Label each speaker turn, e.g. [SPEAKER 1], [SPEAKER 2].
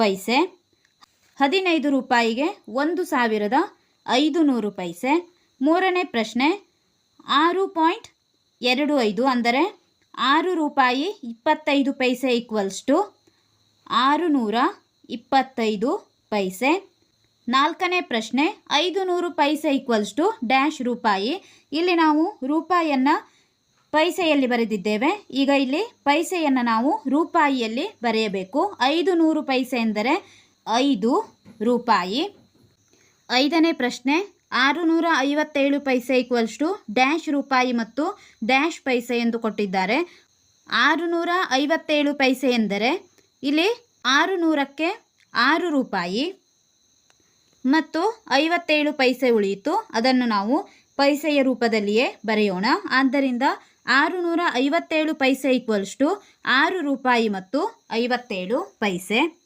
[SPEAKER 1] ಪೈಸೆ. ಹದಿನೈದು ರೂಪಾಯಿಗೆ ಒಂದು ಸಾವಿರದ ಐದು ನೂರು ಪೈಸೆ. ಮೂರನೇ ಪ್ರಶ್ನೆ, ಆರು ಪಾಯಿಂಟ್ ಎರಡು ಐದು ಅಂದರೆ ಆರು ರೂಪಾಯಿ ಇಪ್ಪತ್ತೈದು ಪೈಸೆ ಈಕ್ವಲ್ಸ್ ಟು ಆರು ನೂರ ಇಪ್ಪತ್ತೈದು ಪೈಸೆ. ನಾಲ್ಕನೇ ಪ್ರಶ್ನೆ ಐದು ನೂರು ಪೈಸೆ ಈಕ್ವಲ್ಸ್ ಟು ಡ್ಯಾಶ್ ರೂಪಾಯಿ. ಇಲ್ಲಿ ನಾವು ರೂಪಾಯಿಯನ್ನು ಪೈಸೆಯಲ್ಲಿ ಬರೆದಿದ್ದೇವೆ. ಈಗ ಇಲ್ಲಿ ಪೈಸೆಯನ್ನು ನಾವು ರೂಪಾಯಿಯಲ್ಲಿ ಬರೆಯಬೇಕು. ಐದು ನೂರು ಪೈಸೆ ಎಂದರೆ ಐದು ರೂಪಾಯಿ. ಐದನೇ ಪ್ರಶ್ನೆ ಆರು ನೂರ ಐವತ್ತೇಳು ಪೈಸೆ ಈಕ್ವಲ್ಸ್ ಟು ಡ್ಯಾಶ್ ರೂಪಾಯಿ ಮತ್ತು ಡ್ಯಾಶ್ ಪೈಸೆ ಎಂದು ಕೊಟ್ಟಿದ್ದಾರೆ. ಆರು ನೂರ ಐವತ್ತೇಳು ಪೈಸೆ ಎಂದರೆ ಇಲ್ಲಿ ಆರು ನೂರಕ್ಕೆ ಆರು ರೂಪಾಯಿ ಮತ್ತು ಐವತ್ತೇಳು ಪೈಸೆ ಉಳಿಯಿತು. ಅದನ್ನು ನಾವು ಪೈಸೆಯ ರೂಪದಲ್ಲಿಯೇ ಬರೆಯೋಣ. ಆದ್ದರಿಂದ ಆರು ನೂರ ಐವತ್ತೇಳು ಪೈಸೆ ಈಕ್ವಲ್ಸ್ ಟು ಆರು ರೂಪಾಯಿ ಮತ್ತು ಐವತ್ತೇಳು ಪೈಸೆ.